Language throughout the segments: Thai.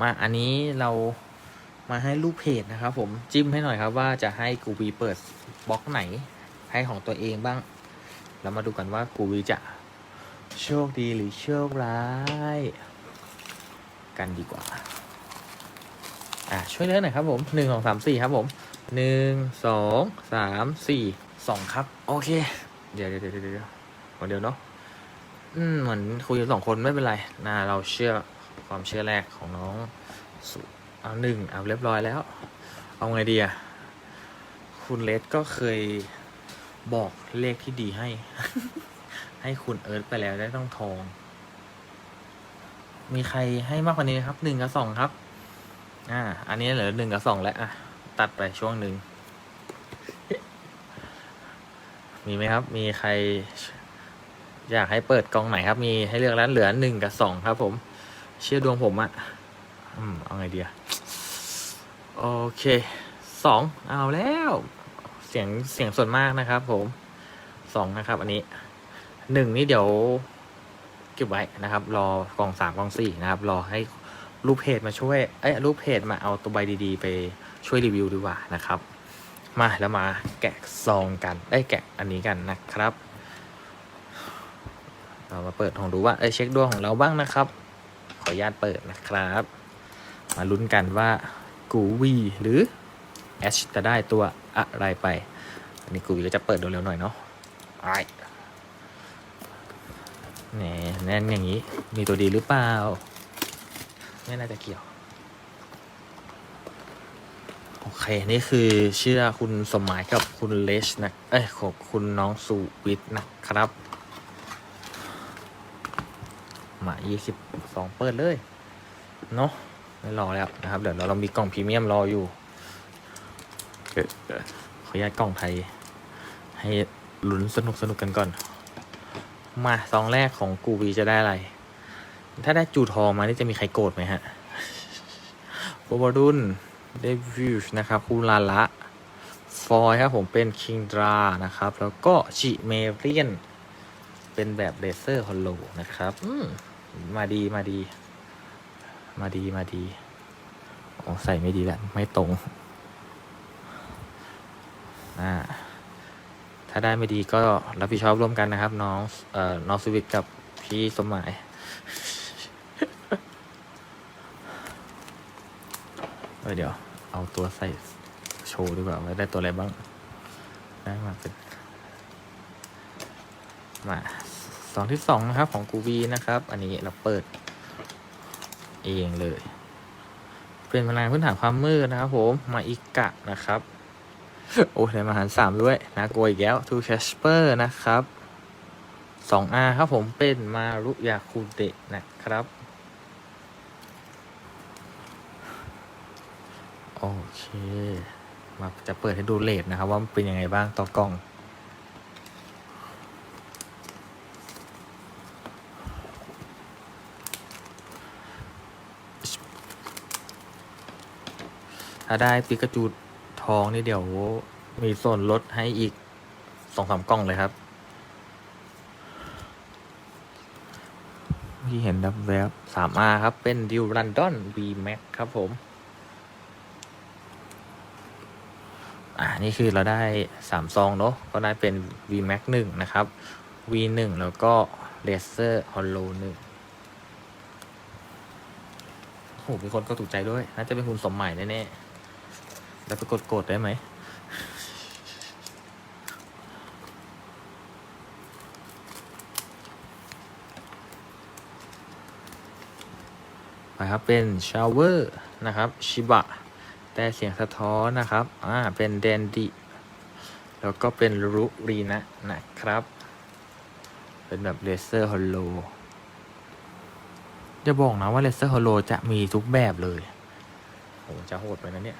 มาอันนี้เรามาให้ลูกเพจนะครับ ผมจิ้มให้หน่อยครับว่าจะให้กูวีเปิดบล็อกไหนให้ของตัวเองบ้าง เรามาดูกันว่ากูวีจะโชคดีหรือโชคร้าย กันดีกว่า อะช่วยเลือกหน่อยครับผมหนึ่งสองสามสี่ครับผมหนึ่งสองสามสี่สองครับ โอเค เดี๋ยวเดี๋ยวเดี๋ยวเดี๋ยวเดี๋ยวเดียวเนาะอืมเหมือนคุยสองคนไม่เป็นไรนะเราเชื่อ ความเชื่อแรกของน้องสุเอาหนึ่งเอาเรียบร้อยแล้ว เอาไงดีอะคุณเลสก็เคยบอกเลขที่ดีให้ ให้คุณเอิร์ธไปแล้วได้ต้องทอง มีใครให้มากกว่านี้ครับหนึ่งกับสองครับ อ่า อันนี้เหลือหนึ่งกับสองแล้วอะตัดไปช่วงหนึ่งมีไหมครับ มีใคร อยากให้เปิดกองไหนครับ มีให้เลือกแล้วเหลือหนึ่งกับสองครับผม เชื่อดวงผมอะอืม เอาไงดีอะโอเค สอง เอาแล้ว เสียง เสียงส่วนมากนะครับผม สองนะครับ อันนี้ หนึ่งนี่เดี๋ยวเก็บไว้นะครับ รอกองสามกองสี่นะครับ รอให้รูปเพจมาช่วย เอ้ย รูปเพจมาเอาตัวใบดีๆ ไปช่วยรีวิวดีกว่านะครับ มาแล้วมาแกะซองกันได้แกะอันนี้กันนะครับ เรามาเปิดของดูว่า เอ้ยเช็คดวงของเราบ้างนะครับ ออนุญาตเปิดนะครับ มาลุ้นกันว่ากูวีหรือแอชจะได้ตัวอะไรไป อันนี้กูวีก็จะเปิดเร็วๆหน่อยเนาะไอ้แหนแน่นอย่างนี้ มีตัวดีหรือเปล่า ไม่น่าจะเกี่ยว โอเค นี่คือเชื่อคุณสมหมายกับคุณเลชนะ เอ้ยของคุณน้องสุวิทย์นะครับ มา 22 เปิดเลยเนาะไม่รอแล้วนะครับ เดี๋ยวเราเรามีกล่องพรีเมียมรออยู่เอ่อเอ่อขออนุญาตกล่องไทย ให้ลุ้นสนุกสนุกกันก่อน มาซองแรกของกูวีจะได้อะไร ถ้าได้จูทองมานี่จะมีใครโกรธไหมฮะโบบรุนเดวิวนะครับคูลาละฟอยครับผมเป็นคิงดรานะครับ แล้วก็ชิเมเรียน เป็นแบบเลเซอร์ฮอลโลนะครับ อืม มาดีมาดี มาดีมาดีโอ้ใส่ไม่ดีแล้วไม่ตรงอ่าถ้าได้ไม่ดีก็รับผิดชอบร่วมกันนะครับ น้องเอ่อน้องสวิตกับพี่สมหมายเเดี๋ยว เอาตัวใส่โชว์ดีกว่าว่าได้ตัวอะไรบ้าง ได้มาเป็นมา สองที่สองนะครับของกูบีนะครับ อันนี้เราเปิด เองเลย เป็นพลังพื้นฐานความมืดนะครับผม มาอิกะนะครับ โอ้ยได้มาหารสามด้วยนะโกลัวอีกแล้วทูแคสเปอร์นะครับสองอาครับผมเป็นมารุยาคูเดะนะครับ โอเค มาจะเปิดให้ดูเลทนะครับ ว่ามันเป็นยังไงบ้างต่อกล่อง ถ้าได้ปิกาจูทองนี่เดี๋ยวมีส่วนลดให้อีกสองสามกล่องเลยครับที่เห็นดับแวบสามอาครับ เป็นดิวรันดอน V Max ครับผม อ่า นี่คือเราได้สามซองเนาะ ก็ได้เป็น V Max หนึ่งนะครับ V หนึ่งแล้วก็ Laser Hollow หนึ่งโอ้โหมีคนก็ถูกใจด้วย น่าจะเป็นคุณสมหมายแน่ๆ แล้วไปกดกดได้ไหมไปครับ เป็นชาวเวอร์นะครับ ชิบะ แต่เสียงสะท้อนนะครับ อ่า เป็นแดนดิ แล้วก็เป็นรุรีนะนะครับ เป็นแบบเลเซอร์ฮอลโลจะบอกนะว่าเลเซอร์ฮอลโลจะมีทุกแบบเลยโหจะโหดไปนะเนี่ย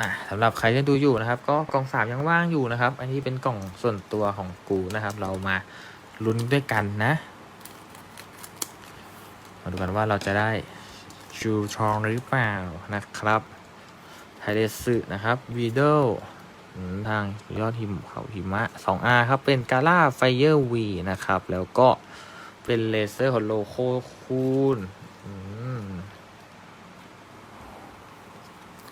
อะสำหรับใครที่ดูอยู่นะครับ ก็กล่องสามยังว่างอยู่นะครับ อันนี้เป็นกล่องส่วนตัวของกูนะครับ เรามาลุ้นด้วยกันนะ มาดูกันว่าเราจะได้ชูทองหรือเปล่านะครับไทเดสึนะครับวีโดทางยอดหิมเขาหิมะ 2R ครับ เป็นกาล่าไฟเยอร์วีนะครับ แล้วก็เป็นเลเซอร์ฮอลโลโคคูนอืม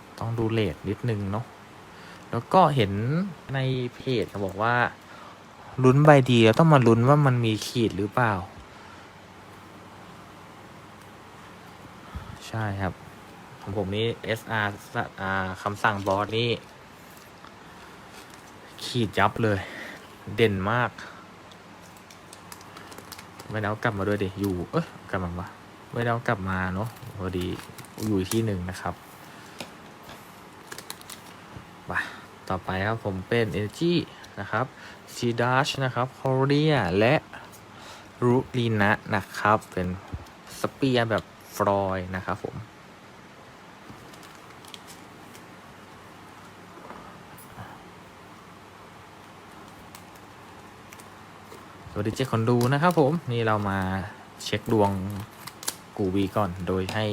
ต้อง ดูเลทนิดนึงเนาะแล้วก็เห็นในเพจเขาบอกว่าลุ้นใบดีแล้วต้องมาลุ้นว่ามันมีขีดหรือเปล่า ใช่ครับของผมนี่ SR คำสั่งบอสนี่ ขีดยับเลย เด่นมาก ไม่ได้เอากลับมาด้วยดิอยู่ เอ้ยกลับมาปะไม่ได้เอากลับมาเนาะพอดีอยู่ที่หนึ่งนะครับไป ต่อไปครับผมเป็น Energy นะครับ c d a s h นะครับ c o r e a และรูลีนะนะครับ เป็นสเปียร์แบบฟลอยนะครับผมสวัสดีเจ้คนดูนะครับผม นี่เรามาเช็คดวงกูวีก่อน โดยให้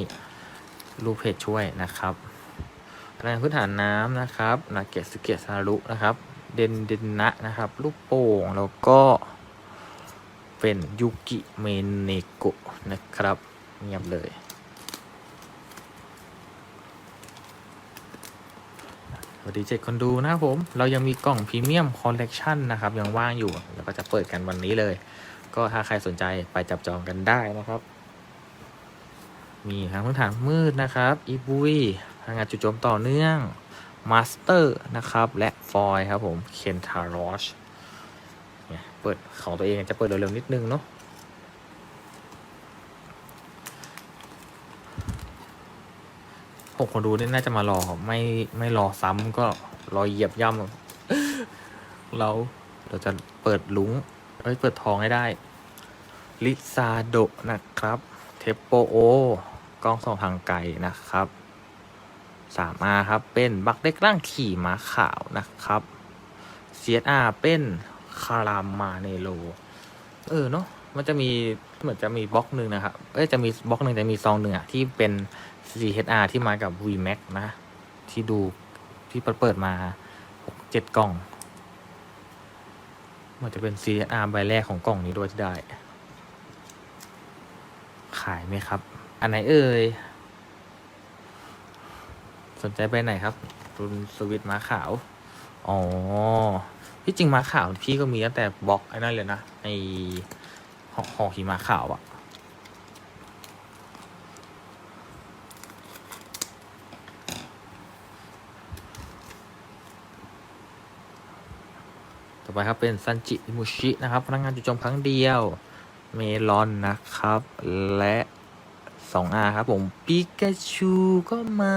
ลูกเพจช่วยนะครับ แรงพื้นฐานน้ำนะครับ นาเกตสเกตซารุนะครับ เดนเดนนะนะครับ ลูกโป่ง แล้วก็เป็นยูกิเมเนโกะนะครับ เงียบเลย สวัสดีเจ็ดคนดูนะครับผม เรายังมีกล่องพรีเมียมคอลเลกชันนะครับ ยังว่างอยู่แล้วก็จะเปิดกันวันนี้เลย ก็ถ้าใครสนใจไปจับจองกันได้นะครับ มีทั้งพื้นฐานมืดนะครับ อีบุย พลังงานจุดโจมต่อเนื่องมาสเตอร์นะครับ และฟอยครับผมเคนทารอชเนี่ยเปิดของตัวเองจะเปิดเร็วๆนิดนึงเนาะผมคนดูนี่น่าจะมารอไม่ไม่รอซ้ำก็รอเหยียบย่ำเราเราจะเปิดลุงเอ้ยเปิดทองให้ได้ ลิซาโดนะครับ เทปโปโอกล้องส่องทางไกลนะครับ สามอาครับเป็นบักเด็กร่างขี่ม้าขาวนะครับ CSR เป็นคารามาเนโลเออเนาะมันจะมีเหมือนจะมีบล็อกหนึ่งนะครับเอ้ยจะมีบล็อกหนึ่งจะมีซองหนึ่งอะที่เป็น CHR ที่มากับ VMAX นะ ที่ดูที่เปิดเปิดมาหกเจ็ดกล่อง มันจะเป็น CHR ใบแรกของกล่องนี้ด้วยที่ได้ ขายไหมครับ อันไหนเอ่ย สนใจไปไหนครับรุนสวิตม้าขาว อ๋อ ที่จริงม้าขาว พี่ก็มีตั้งแต่บล็อกไอ้นั่นเลยนะไอหอหอขี่ม้าขาวอะต่อไปครับเป็นซันจิมุชินะครับพนักงานจุดจมครั้งเดียว เมลอนนะครับ และสองอาครับผมปิกาชูก็มา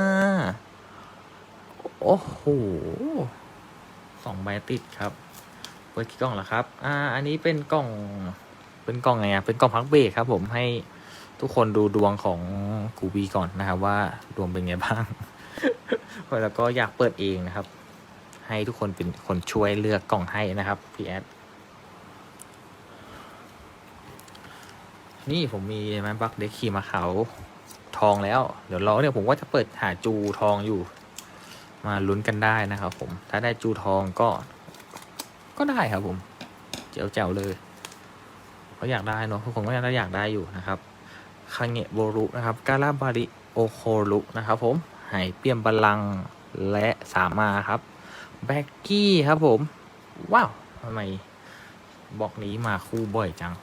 โอ้โหสองใบติดครับ เปิดกี่กล่องแล้วครับ อ่า อันนี้เป็นกล่อง เป็นกล่องไงอะเป็นกล่องพักเบรกครับ ผมให้ทุกคนดูดวงของกูบีก่อนนะครับ ว่าดวงเป็นไงบ้าง แล้วก็อยากเปิดเองนะครับ ให้ทุกคนเป็นคนช่วยเลือกกล่องให้นะครับพี่แอดนี่ผมมีแมนบักเด็กขี่มาเขาทองแล้ว เดี๋ยวรอเนี่ยผมว่าจะเปิดหาจูทองอยู่ มาลุ้นกันได้นะครับผม ถ้าได้จูทองก็ ก็ได้ครับผมเจ๋วเจ๋วเลยเขาอยากได้เนอะทุกคนก็ยังได้อยากได้อยู่นะครับคาเงะโบรุนะครับกาลาบาริโอโครุนะครับผมไหเปียมบาลังและสามาครับแบ็กกี้ครับผม ว้าวทำไมบอกนี้มาคู่บ่อยจัง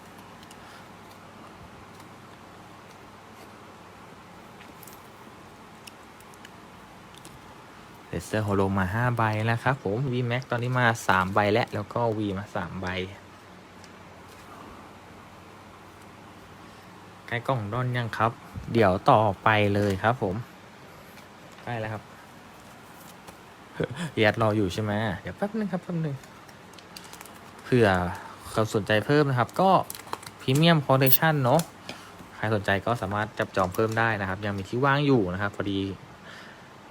เลเซอร์โฮโลมา 5 ใบแล้วครับผม VMAX ตอนนี้มา 3 ใบแล้วแล้วก็ V มา 3 ใบใกล้กล่องด้อนยังครับ เดี๋ยวต่อไปเลยครับผม ใกล้แล้วครับยัดรออยู่ใช่ไหมเดี๋ยวแป๊บนึงครับแป๊บนึงเผื่อเขาสนใจเพิ่มนะครับ ก็พรีเมียมคอลเลคชันเนาะใครสนใจก็สามารถจับจองเพิ่มได้นะครับ ยังมีที่ว่างอยู่นะครับพอดี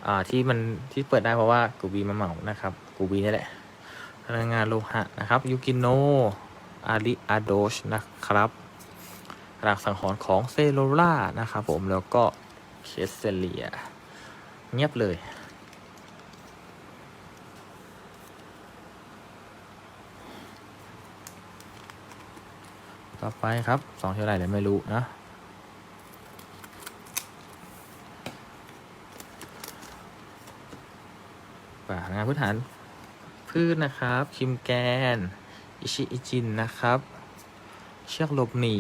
อ่าที่มันที่เปิดได้เพราะว่ากูบีมาเหมานะครับกูบีนี่แหละพลังงานโลหะนะครับยูกิโนอาริอาโดชนะครับหลักสังหรณ์ของเซโลล่านะครับผมแล้วก็เคสเซเลีย เงียบเลยต่อไปครับสองเท่าไหร่เดี๋ยวไม่รู้นะ งานพื้นฐานพืชนะครับ คิมแกน อิชิอิจินนะครับ เชือกหลบหนี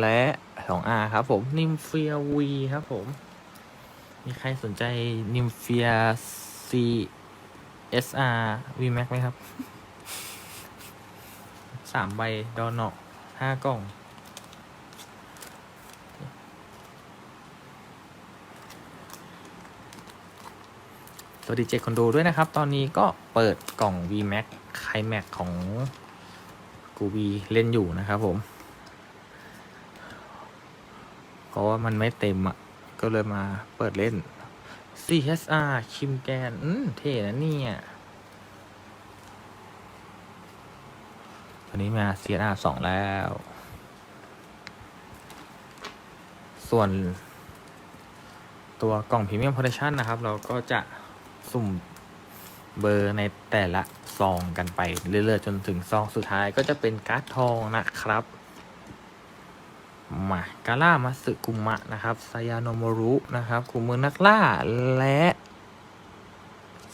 และสองอาครับผมนิมเฟียวีครับผม มีใครสนใจนิมเฟีย CSR VMAX ไหมครับสามใบ ดอนเนาะห้ากล่อง สวัสดีเจคนดูด้วยนะครับ ตอนนี้ก็เปิดกล่อง VMAX ไคแม็กของกูบีเล่นอยู่นะครับผม เพราะว่ามันไม่เต็มอะ ก็เลยมาเปิดเล่น CSR คิมแกน อืมเท่นะเนี่ยวันนี้มา CSR สองแล้ว ส่วนตัวกล่องพรีเมียมโ o ร t ชั่นนะครับ เราก็จะ สุ่มเบอร์ในแต่ละซองกันไปเรื่อยๆจนถึงซองสุดท้ายก็จะเป็นการ์ดทองนะครับมากาล่ามาสึกุมะนะครับซายาโนโมรุนะครับคุมมือนักล่าและ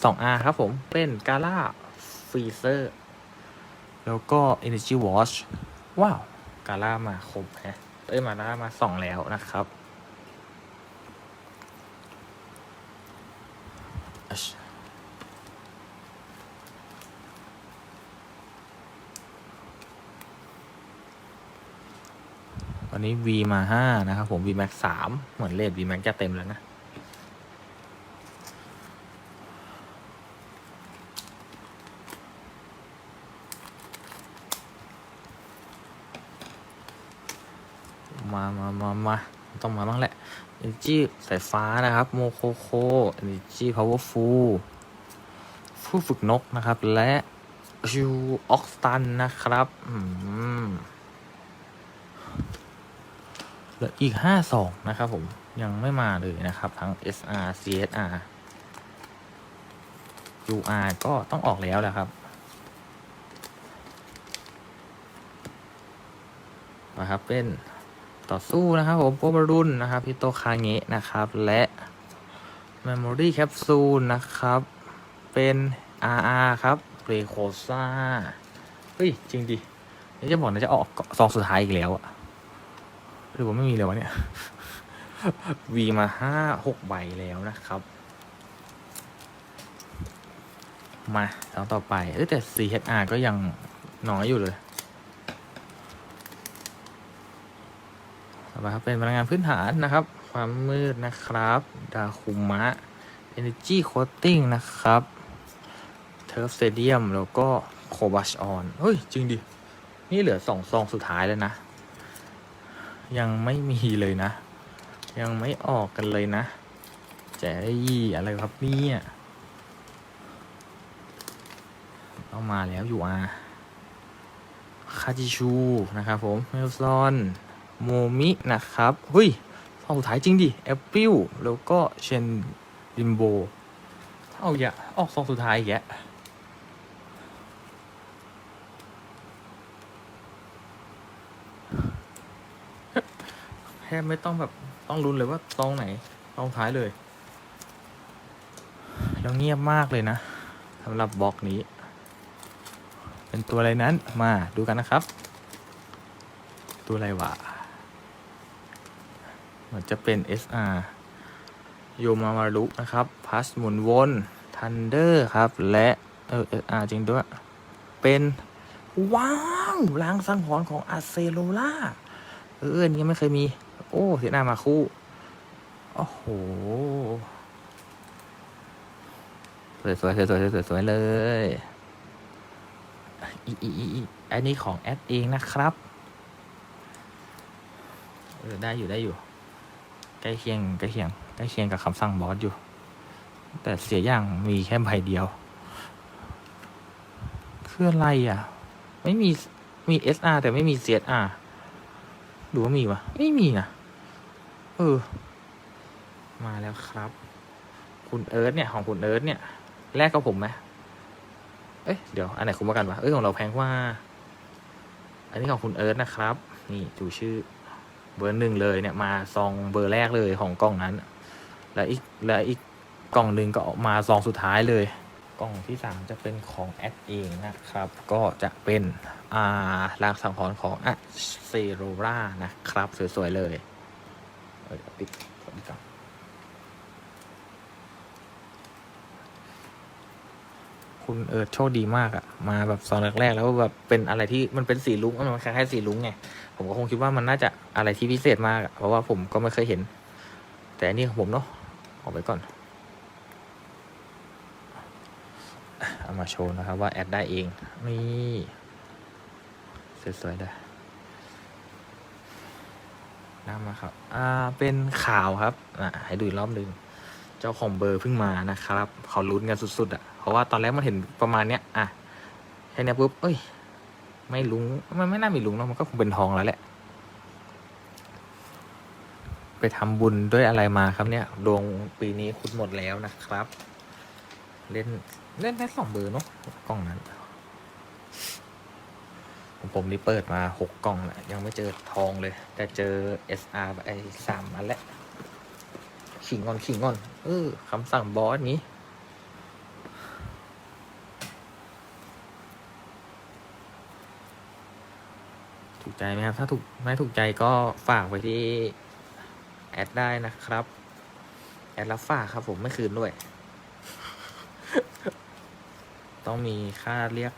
2R ครับผมเป็นกาล่าฟรีเซอร์แล้วก็ Energy Watch ว้าว กาล่ามาครบแฮะเอ้ย มาล่ามาสองแล้วนะครับ วันนี้ V มาห้านะครับผม V Max สามเหมือนเลท V Max จะเต็มแล้วนะ มามามามาต้องมาบ้างแหละ Energy สายฟ้านะครับ โมโคโค Energy Powerful ผู้ฝึกนกนะครับ และชูออกสตันนะครับ อืม เหลืออีกห้าสองนะครับผม ยังไม่มาเลยนะครับ ทั้ง SR CSR UR ก็ต้องออกแล้วแหละครับนะครับเป็นต่อสู้นะครับผมโปบรุนนะครับพิโตคาเงะนะครับ และ Memory Capsule นะครับ เป็น RR ครับเรโคซ่าเฮ้ย จริงดินี่จะบอกนะจะออกซองสุดท้ายอีกแล้วอะ รือว่าไม่มีเลยวะเนี่ย V มาห้าหกใบแล้วนะครับ มาซองต่อไปเอ้ยแต่ CHR ก็ยังน้อยอยู่เลยต่อไปครับเป็นพลังงานพื้นฐานนะครับ ความมืดนะครับ ดาคุมะ Energy Coating นะครับ Turf Stadium แล้วก็โคบัชออน เฮ้ย จริงดิ นี่เหลือสองซองสุดท้ายแล้วนะ ยังไม่มีเลยนะ ยังไม่ออกกันเลยนะแจ๋ยี่อะไรครับเนี่ยต้องมาแล้วอยู่อะคาจิชูนะครับผมเมลซอนโมมินะครับเฮ้ยซองสุดท้ายจริงดิแอปปิลแล้วก็เชนดิมโบเอาอย่าออกซองสุดท้ายอีกแยะแท บไม่ต้องแบบต้องลุ้นเลยว่าซองไหนซองท้ายเลย แล้วเงียบมากเลยนะสำหรับบล็อกนี้ เป็นตัวอะไรนั้นมาดูกันนะครับ ตัวอะไรวะเหมือนจะเป็น SR โยมามารุนะครับพัสหมุนวนทันเดอร์ครับ และเออ SR จริงด้วย เป็นว้าวลางสังหรณ์ของอาเซโลล่าเอออันนี้ไม่เคยมี โอ้เสียหน้ามาคู่ โอ้โห สวยสวยสวยสวยสวยสวยเลยอีอีอีอีอันนี้ของแอดเองนะครับเออได้อยู่ได้อยู่ ใกล้เคียงใกล้เคียงใกล้เคียงกับคำสั่งบอสอยู่ แต่เสียอย่างมีแค่ใบเดียว คืออะไรอะ ไม่มีมี SR แต่ไม่มี CSR หรือว่ามีวะ ไม่มีนะ ออ มาแล้วครับ คุณเอิร์ธเนี่ย ของคุณเอิร์ธเนี่ยแรกกับผมไหมเอ้ยเดี๋ยว อันไหนคุ้มกว่ากันวะเอ้ยของเราแพงกว่า อันนี้ของคุณเอิร์ธนะครับ นี่ดูชื่อ เบอร์หนึ่งเลยเนี่ย มาซองเบอร์แรกเลยของกล่องนั้น แล้วอีกแล้วอีกกล่องหนึ่งก็ออกมาซองสุดท้ายเลย กล่องที่สามจะเป็นของแอดเองนะครับ ก็จะเป็นอ่าลางสังหรณ์ของอะเซโรรานะครับ สวยๆเลย เออเดี๋ยวปิดก่อนคุณเอิร์ธโชคดีมากอะมาแบบซองแรกๆแล้วแบบเป็นอะไรที่มันเป็นสีลุ้งมันคล้ายๆสีลุ้งไงผมก็คงคิดว่ามันน่าจะอะไรที่พิเศษมากเพราะว่าผมก็ไม่เคยเห็น แต่อันนี่ของผมเนาะออกไปก่อนเอามาโชว์นะครับว่าแอดได้เองนี่สวยๆเลย น้ำมาครับ อ่า เป็นข่าวครับ อ่าให้ดูอีกรอบหนึ่งเจ้าของเบอร์เพิ่งมานะครับ เขาลุ้นกันสุดๆอะ่ะ เพราะว่าตอนแรกมันเห็นประมาณเนี้ย อะแค่เนี้ยปุ๊บ เอ้ย ไม่ลุง มันไม่น่ามีลุงเนอะมันก็คงเป็นทองแล้วแหละ ไปทำบุญด้วยอะไรมาครับเนี่ย ดวงปีนี้คุณหมดแล้วนะครับ เล่น เล่นได้สองเบอร์เนาะกล่องนั้น ผมนี่เปิดมาหกกล่องแล้วยังไม่เจอทองเลย แต่เจอ SR ไอ้สามอันแหละ ขิงก่อนขิงก่อน เออคำสั่งบอสนี้ ถูกใจไหมครับ ถ้าถูกไม่ถูกใจก็ฝากไว้ที่ แอดได้นะครับ แอดรับฝากครับผมไม่คืนด้วย ต้องมีค่าเรียก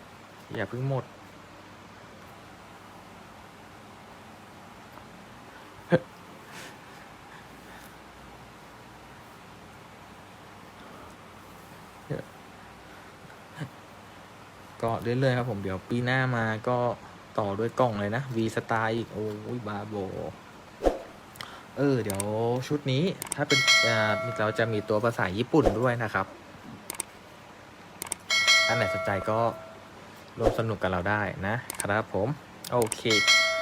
อย่าเพิ่งหมด ก็เรื่อยๆครับผมเดี๋ยวปีหน้ามาก็ต่อด้วยกล่องเลยนะ V สไตล์อีก โอ้ยบาโบ เออ เดี๋ยวชุดนี้ถ้าเป็นอ่าเราจะมีตัวภาษาญี่ปุ่นด้วยนะครับ อันไหนสนใจก็ร่วมสนุกกับเราได้นะครับผม โอเค